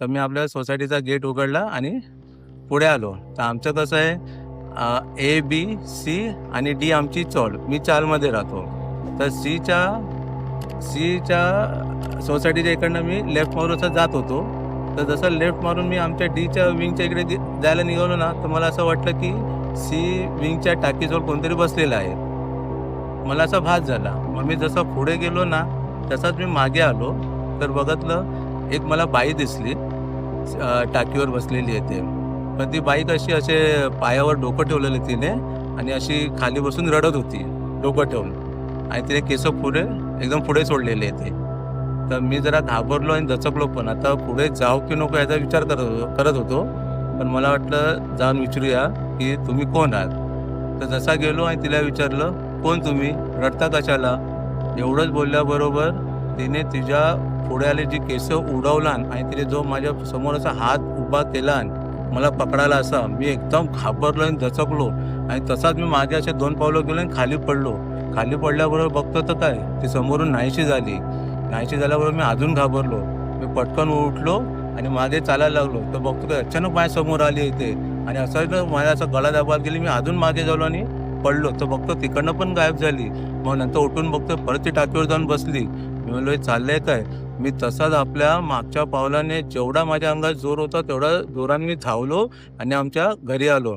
तर मी आपल्या सोसायटीचा गेट उघडला आणि पुढे आलो. तर आमचं कसं आहे ए बी सी आणि डी आमची चॉल. मी चालमध्ये राहतो. तर सीच्या सीच्या सोसायटीच्या इकडनं मी लेफ्ट मारून असं जात होतो. तर जसं लेफ्ट मारून मी आमच्या डीच्या विंगच्या इकडे जायला निघालो ना तर मला असं वाटलं की सी विंगच्या टाकीजवळ कोणतरी बसलेलं आहे. मला असा भास झाला. मग मी जसं पुढे गेलो ना तसाच मी मागे आलो. तर बघितलं एक मला बाई दिसली. टाकीवर बसलेली आहे ते. पण ती बाईक अशी असे पायावर डोकं ठेवलेलं तिने आणि अशी खाली बसून रडत होती डोकं ठेवून. आणि तिने केस पुढे एकदम पुढे सोडलेले ते. तर मी जरा घाबरलो आणि दचकलो पण. आता पुढे जाऊ की नको याचा विचार करत होतो करत होतो. पण मला वाटलं जाऊन विचारूया की तुम्ही कोण आहात? तर जसा गेलो आणि तिला विचारलं कोण तुम्ही? रडता कशाला? एवढंच बोलल्याबरोबर तिने तिच्या पुढे आले जी केस उडवला आणि तिने जो माझ्यासमोर असा हात उभा केला मला पकडायला असा. मी एकदम घाबरलो आणि दचकलो आणि तसाच मी मागे असे दोन पावलं गेलो आणि खाली पडलो. खाली पडल्याबरोबर बघतो तर काय ती समोरून नाहीशी झाली. नाहीशी झाल्याबरोबर मी अजून घाबरलो. मी पटकन उठलो आणि मागे चालायला लागलो. तर बघतो काय अचानक माझ्यासमोर आली इथे. आणि असं माझ्या असं गळा दाबायला गेली मी अजून मागे झालो आणि पडलो. तर बघतो तिकडनं पण गायब झाली. मग नंतर उठून बघतो परत ती टाकीवर जाऊन बसली. मी म्हणलो हे चाललंय काय? मी तसाच आपल्या मागच्या पावलाने जेवढा माझ्या अंगात जोर होता तेवढा जोराने मी धावलो आणि आमच्या घरी आलो.